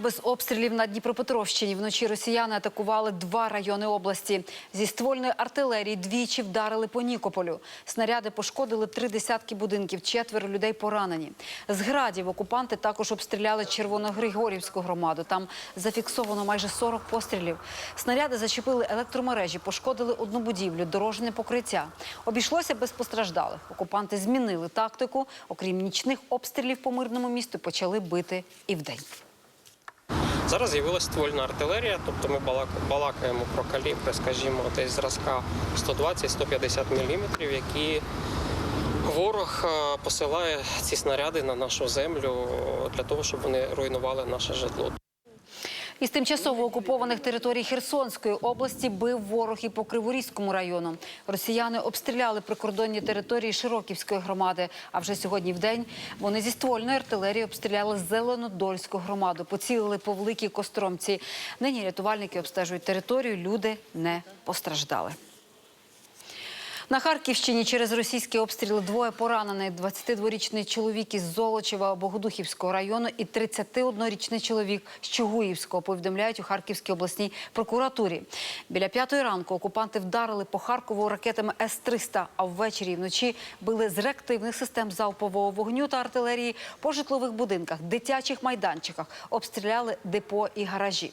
Без обстрілів на Дніпропетровщині вночі росіяни атакували два райони області. Зі ствольної артилерії двічі вдарили по Нікополю. Снаряди пошкодили три десятки будинків, четверо людей поранені. З градів окупанти також обстріляли Червоногригорівську громаду. Там зафіксовано майже 40 пострілів. Снаряди зачепили електромережі, пошкодили одну будівлю, дорожне покриття. Обійшлося без постраждалих. Окупанти змінили тактику. Окрім нічних обстрілів по мирному місту, почали бити і вдень. Зараз з'явилася ствольна артилерія, тобто ми балак- балакаємо про калібри, скажімо, десь зразка 120-150 мм, які ворог е, посилає ці снаряди на нашу землю для того, щоб вони руйнували наше житло. Із тимчасово окупованих територій Херсонської області бив ворог і по Криворізькому району. Росіяни обстріляли прикордонні території Широківської громади. А вже сьогодні в день вони зі ствольної артилерії обстріляли Зеленодольську громаду, поцілили по великій костромці. Нині рятувальники обстежують територію. Люди не постраждали. На Харківщині через російські обстріли двоє поранених. 22-річний чоловік із Золочева Богодухівського району і 31-річний чоловік з Чугуївського повідомляють у Харківській обласній прокуратурі. Біля п'ятої ранку окупанти вдарили по Харкову ракетами С-300, а ввечері і вночі били з реактивних систем залпового вогню та артилерії по житлових будинках, дитячих майданчиках, обстріляли депо і гаражі.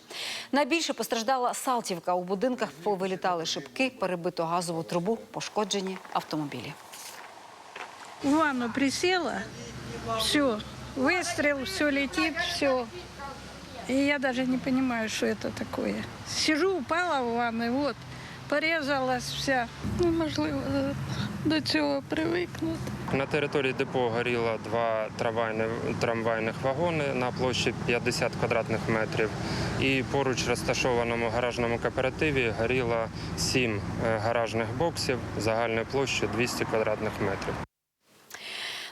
Найбільше постраждала Салтівка. У будинках повилітали шибки, перебито газову трубу, пошкоджені автомобілі. в ванну присела, все, выстрел, все летит, все. И я даже не понимаю, что это такое. Сижу, упала в ванну, и вот, порезалась вся. Неможливо е, до цього привикнути. На території депо горіло два трамвайних вагони на площі 50 квадратних метрів. І поруч розташованому гаражному кооперативі горіло сім е, гаражних боксів загальною площею 200 квадратних метрів.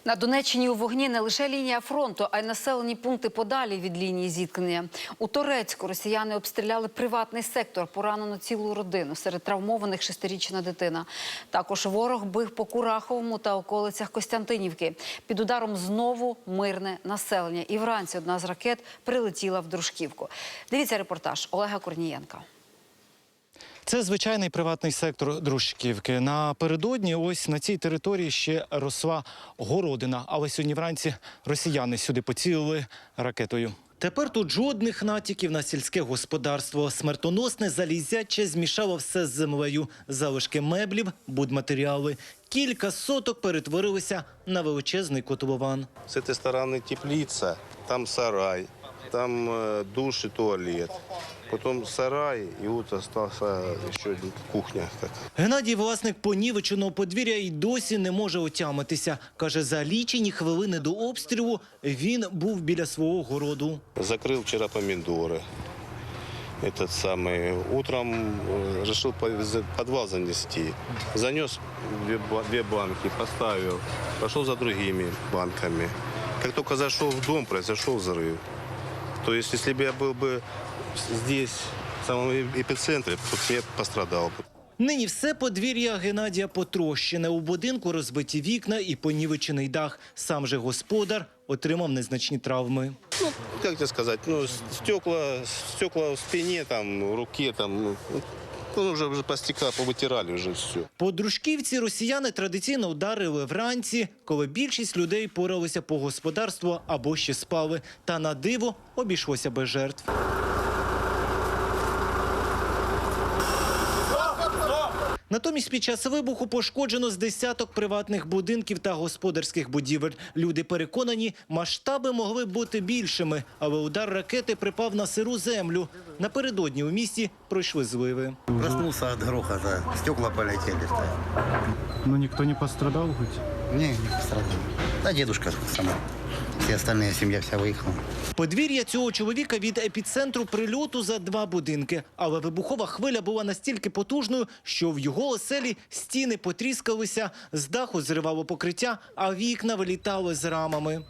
На Донеччині у вогні не лише лінія фронту, а й населені пункти подалі від лінії зіткнення. У Торецьку росіяни обстріляли приватний сектор, поранено цілу родину. Серед травмованих шестирічна дитина. Також ворог бив по Кураховому та околицях Костянтинівки. Під ударом знову мирне населення. І вранці одна з ракет прилетіла в Дружківку. Дивіться репортаж Олега Корнієнка. Це звичайний приватний сектор Дружківки. Напередодні ось на цій території ще росла городина. Але сьогодні вранці росіяни сюди поцілили ракетою. Тепер тут жодних натяків на сільське господарство. Смертоносне залізяче змішало все з землею. Залишки меблів, будматеріали. Кілька соток перетворилися на величезний котлован. С этой стороны теплица, там сарай, там э, душ и туалет. Потом сарай, и вот остался еще один кухня. Так. Геннадій, власник понівеченого подвір'я, і досі не може отямитися. Каже, за лічені хвилини до обстрілу він був біля свого городу. Закрыл вчера помидоры. Этот самый утром э, решил по- за- подвал занести. Занес две, ба- две банки, поставил, пошел за другими банками. Как только зашел в дом, произошел взрыв. То есть, если бы я был бы здесь, в самом э- эпицентре, то я пострадал бы. Нині все подвір'я Геннадія потрощене. У будинку розбиті вікна і понівечений дах. Сам же господар отримав незначні травми. Ну, как тебе сказать, ну, с- стекла, стекла в спине, там, в руке, там, ну, ну, уже, уже по стекла повытирали уже все. По дружківці росіяни традиційно ударили вранці, коли більшість людей поралися по господарству або ще спали. Та на диво обійшлося без жертв. Натомість під час вибуху пошкоджено з десяток приватних будинків та господарських будівель. Люди переконані, масштаби могли бути більшими, але удар ракети припав на сиру землю. Напередодні у місті пройшли зливи. Проснувся від грохота, стекла полетіли. Ну ніхто не пострадав хоч? Не, не пострадал. Та дідушка сама. Всі остальні сім'я вся виїхала. Подвір'я цього чоловіка від епіцентру прильоту за два будинки. Але вибухова хвиля була настільки потужною, що в його оселі стіни потріскалися, з даху зривало покриття, а вікна вилітали з рамами.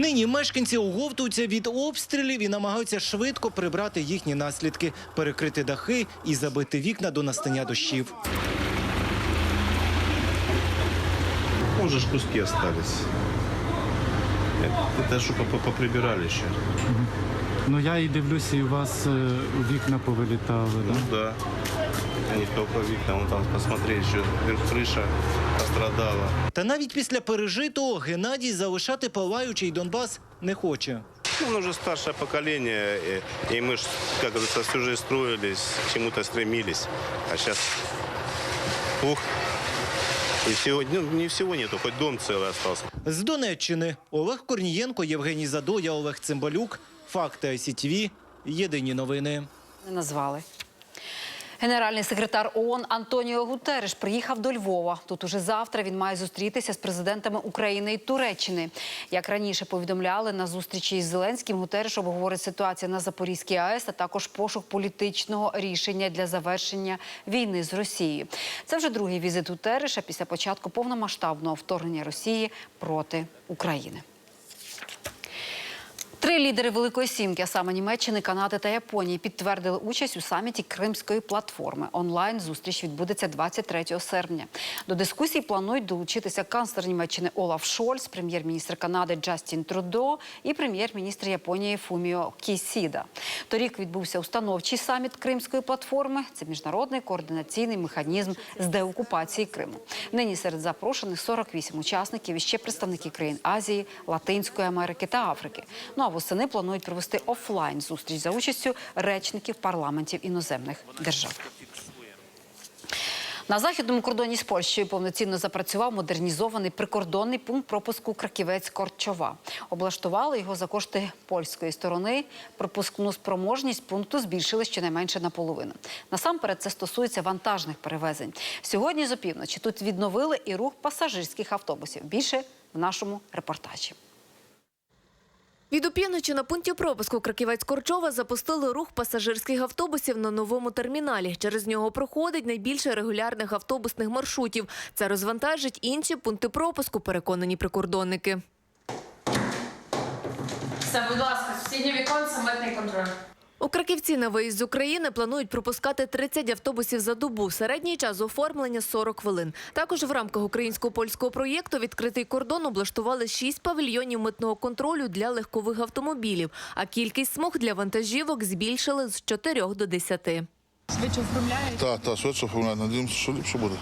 Нині мешканці оговтуються від обстрілів і намагаються швидко прибрати їхні наслідки, перекрити дахи і забити вікна до настання дощів. Уже ж куски остались. Это что поприбирали еще. Ну я і дивлюся, і у вас е, вікна повилітали. Да? Ну да. А не только видно, вон там посмотри, еще крыша пострадала. Та навіть після пережитого Геннадій залишати палаючий Донбас не хоче. Ну, он уже старшее поколение, и, и мы, ж, как говорится, всю жизнь строились, к чему-то стремились. А сейчас, ух, и всего, ну, не всего нету, хоть дом целый остался. З Донеччини Олег Корнієнко, Євгеній Задоя, Олег Цимбалюк. Факти ICTV. Єдині новини. Не назвали. Генеральний секретар ООН Антоніо Гутереш приїхав до Львова. Тут уже завтра він має зустрітися з президентами України і Туреччини. Як раніше повідомляли, на зустрічі із Зеленським Гутереш обговорить ситуацію на Запорізькій АЕС, а також пошук політичного рішення для завершення війни з Росією. Це вже другий візит Гутереша після початку повномасштабного вторгнення Росії проти України. Три лідери Великої Сімки, а саме Німеччини, Канади та Японії, підтвердили участь у саміті Кримської платформи. Онлайн зустріч відбудеться 23 серпня. До дискусії планують долучитися канцлер Німеччини Олаф Шольц, прем'єр-міністр Канади Джастін Трудо і прем'єр-міністр Японії Фуміо Кісіда. Торік відбувся установчий саміт Кримської платформи. Це міжнародний координаційний механізм з деокупації Криму. Нині серед запрошених 48 учасників і ще представники країн Азії, Латинської Америки та Африки. Ну восени планують провести офлайн зустріч за участю речників парламентів іноземних держав. На західному кордоні з Польщею повноцінно запрацював модернізований прикордонний пункт пропуску Краківець-Корчова. Облаштували його за кошти польської сторони. Пропускну спроможність пункту збільшили щонайменше наполовину. Насамперед це стосується вантажних перевезень. Сьогодні з опівночі тут відновили і рух пасажирських автобусів. Більше в нашому репортажі. Від опівночі на пункті пропуску Краківець-Корчова запустили рух пасажирських автобусів на новому терміналі. Через нього проходить найбільше регулярних автобусних маршрутів. Це розвантажить інші пункти пропуску, переконані прикордонники. Все, будь ласка, сусіднє віконце, митний контроль. У Краківці на виїзд з України планують пропускати 30 автобусів за добу. Середній час оформлення 40 хвилин. Також в рамках українсько-польського проєкту відкритий кордон облаштували 6 павільйонів митного контролю для легкових автомобілів, а кількість смуг для вантажівок збільшили з 4 до 10. Швидше оформляють. Так, так, швидше оформляють. Надіємося, що ліпше буде.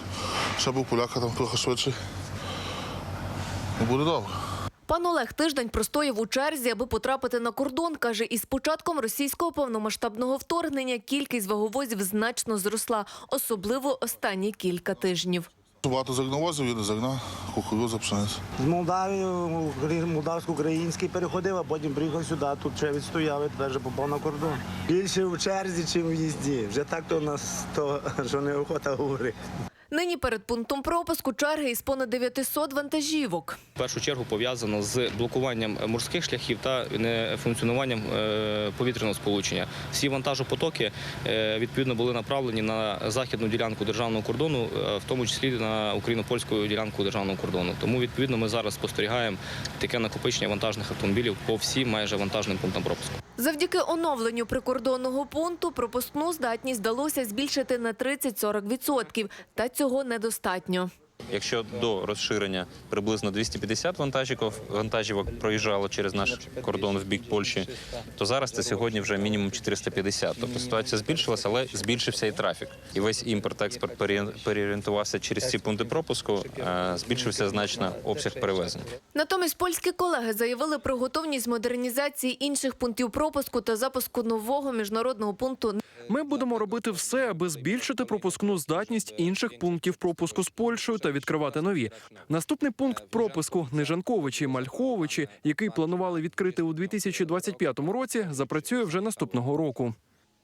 Ще був поляка там трохи швидше. Буде добре. Пан Олег тиждень простояв у черзі, аби потрапити на кордон. Каже, із початком російського повномасштабного вторгнення кількість ваговозів значно зросла, особливо останні кілька тижнів. Багато зерновозів їде зерна, кукурудза, пшениця. З Молдавії, молдавсько-український переходив, а потім приїхав сюди, тут ще відстояв і тепер вже попав на кордон. Більше в черзі, ніж в їзді. Вже так то у нас то, що неохота говорити. Нині перед пунктом пропуску черги із понад 900 вантажівок. в першу чергу пов'язано з блокуванням морських шляхів та нефункціонуванням е, повітряного сполучення. Всі вантажопотоки е, відповідно були направлені на західну ділянку державного кордону, е, в тому числі на україно-польську ділянку державного кордону. Тому відповідно ми зараз спостерігаємо таке накопичення вантажних автомобілів по всім майже вантажним пунктам пропуску. Завдяки оновленню прикордонного пункту пропускну здатність вдалося збільшити на 30-40%. Та цього недостатньо. Якщо до розширення приблизно 250 вантажівок, вантажівок проїжджало через наш кордон в бік Польщі, то зараз це сьогодні вже мінімум 450. Тобто ситуація збільшилася, але збільшився і трафік. І весь імпорт-експорт переорі- переорієнтувався через ці пункти пропуску. е, Збільшився значно обсяг перевезень. Натомість польські колеги заявили про готовність модернізації інших пунктів пропуску та запуску нового міжнародного пункту Ми будемо робити все, аби збільшити пропускну здатність інших пунктів пропуску з Польщею та відкривати нові. Наступний пункт пропуску Нежанковичі, Мальховичі, який планували відкрити у 2025 році, запрацює вже наступного року.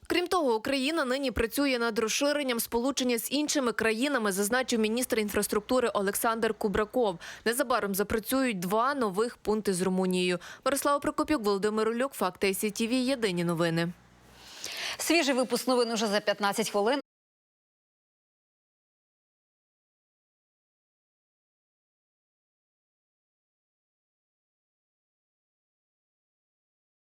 Крім того, Україна нині працює над розширенням сполучення з іншими країнами, зазначив міністр інфраструктури Олександр Кубраков. Незабаром запрацюють два нових пункти з Румунією. Мирослава Прокопюк, Володимир Улюк, Факти СІТВ. Єдині новини. Свіжий випуск новин уже за 15 хвилин.